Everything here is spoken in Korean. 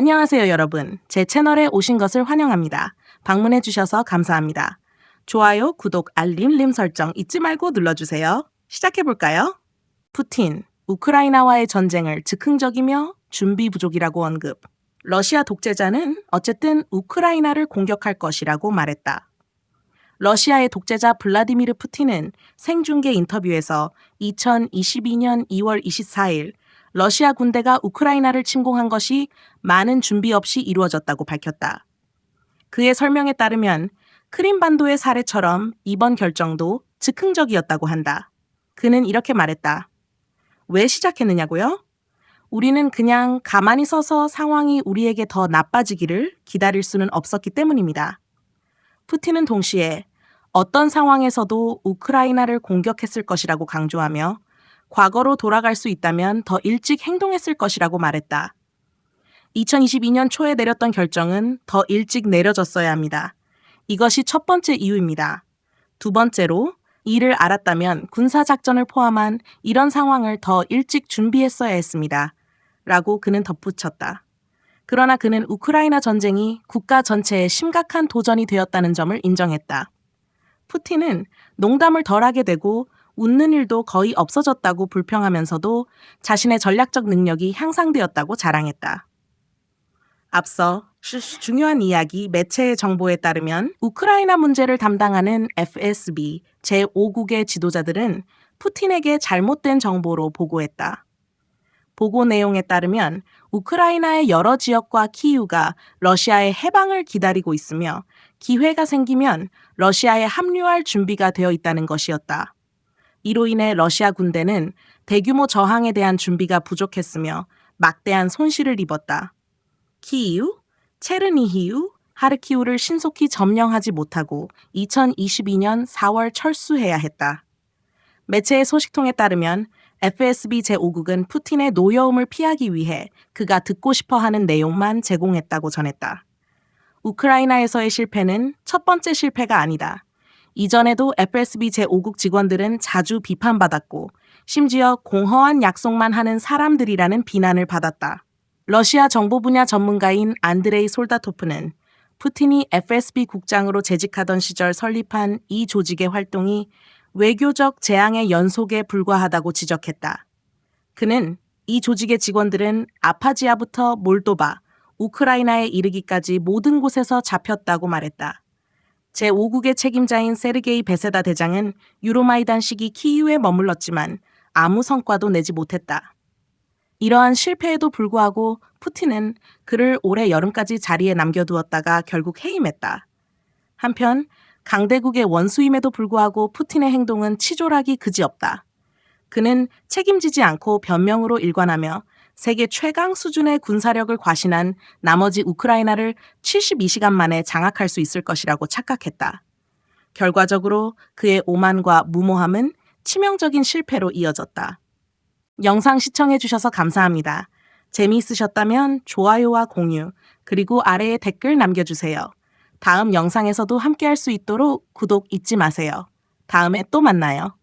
안녕하세요, 여러분. 제 채널에 오신 것을 환영합니다. 방문해 주셔서 감사합니다. 좋아요, 구독, 알림, 림 설정 잊지 말고 눌러주세요. 시작해 볼까요? 푸틴, 우크라이나와의 전쟁을 즉흥적이며 준비 부족이라고 언급. 러시아 독재자는 어쨌든 우크라이나를 공격할 것이라고 말했다. 러시아의 독재자 블라디미르 푸틴은 생중계 인터뷰에서 2022년 2월 24일 러시아 군대가 우크라이나를 침공한 것이 많은 준비 없이 이루어졌다고 밝혔다. 그의 설명에 따르면 크림반도의 사례처럼 이번 결정도 즉흥적이었다고 한다. 그는 이렇게 말했다. 왜 시작했느냐고요? 우리는 그냥 가만히 서서 상황이 우리에게 더 나빠지기를 기다릴 수는 없었기 때문입니다. 푸틴은 동시에 어떤 상황에서도 우크라이나를 공격했을 것이라고 강조하며 과거로 돌아갈 수 있다면 더 일찍 행동했을 것이라고 말했다. 2022년 초에 내렸던 결정은 더 일찍 내려졌어야 합니다. 이것이 첫 번째 이유입니다. 두 번째로 이를 알았다면 군사작전을 포함한 이런 상황을 더 일찍 준비했어야 했습니다. 라고 그는 덧붙였다. 그러나 그는 우크라이나 전쟁이 국가 전체에 심각한 도전이 되었다는 점을 인정했다. 푸틴은 농담을 덜하게 되고 웃는 일도 거의 없어졌다고 불평하면서도 자신의 전략적 능력이 향상되었다고 자랑했다. 앞서 중요한 이야기 매체의 정보에 따르면 우크라이나 문제를 담당하는 FSB 제5국의 지도자들은 푸틴에게 잘못된 정보로 보고했다. 보고 내용에 따르면 우크라이나의 여러 지역과 키이우가 러시아의 해방을 기다리고 있으며 기회가 생기면 러시아에 합류할 준비가 되어 있다는 것이었다. 이로 인해 러시아 군대는 대규모 저항에 대한 준비가 부족했으며 막대한 손실을 입었다. 키이우, 체르니히우, 하르키우를 신속히 점령하지 못하고 2022년 4월 철수해야 했다. 매체의 소식통에 따르면 FSB 제5국은 푸틴의 노여움을 피하기 위해 그가 듣고 싶어 하는 내용만 제공했다고 전했다. 우크라이나에서의 실패는 첫 번째 실패가 아니다. 이전에도 FSB 제5국 직원들은 자주 비판받았고 심지어 공허한 약속만 하는 사람들이라는 비난을 받았다. 러시아 정보 분야 전문가인 안드레이 솔다토프는 푸틴이 FSB 국장으로 재직하던 시절 설립한 이 조직의 활동이 외교적 재앙의 연속에 불과하다고 지적했다. 그는 이 조직의 직원들은 아파지아부터 몰도바, 우크라이나에 이르기까지 모든 곳에서 잡혔다고 말했다. 제5국의 책임자인 세르게이 베세다 대장은 유로마이단 시기 키이우에 머물렀지만 아무 성과도 내지 못했다. 이러한 실패에도 불구하고 푸틴은 그를 올해 여름까지 자리에 남겨두었다가 결국 해임했다. 한편 강대국의 원수임에도 불구하고 푸틴의 행동은 치졸하기 그지없다. 그는 책임지지 않고 변명으로 일관하며 세계 최강 수준의 군사력을 과신한 나머지 우크라이나를 72시간 만에 장악할 수 있을 것이라고 착각했다. 결과적으로 그의 오만과 무모함은 치명적인 실패로 이어졌다. 영상 시청해주셔서 감사합니다. 재미있으셨다면 좋아요와 공유, 그리고 아래에 댓글 남겨주세요. 다음 영상에서도 함께할 수 있도록 구독 잊지 마세요. 다음에 또 만나요.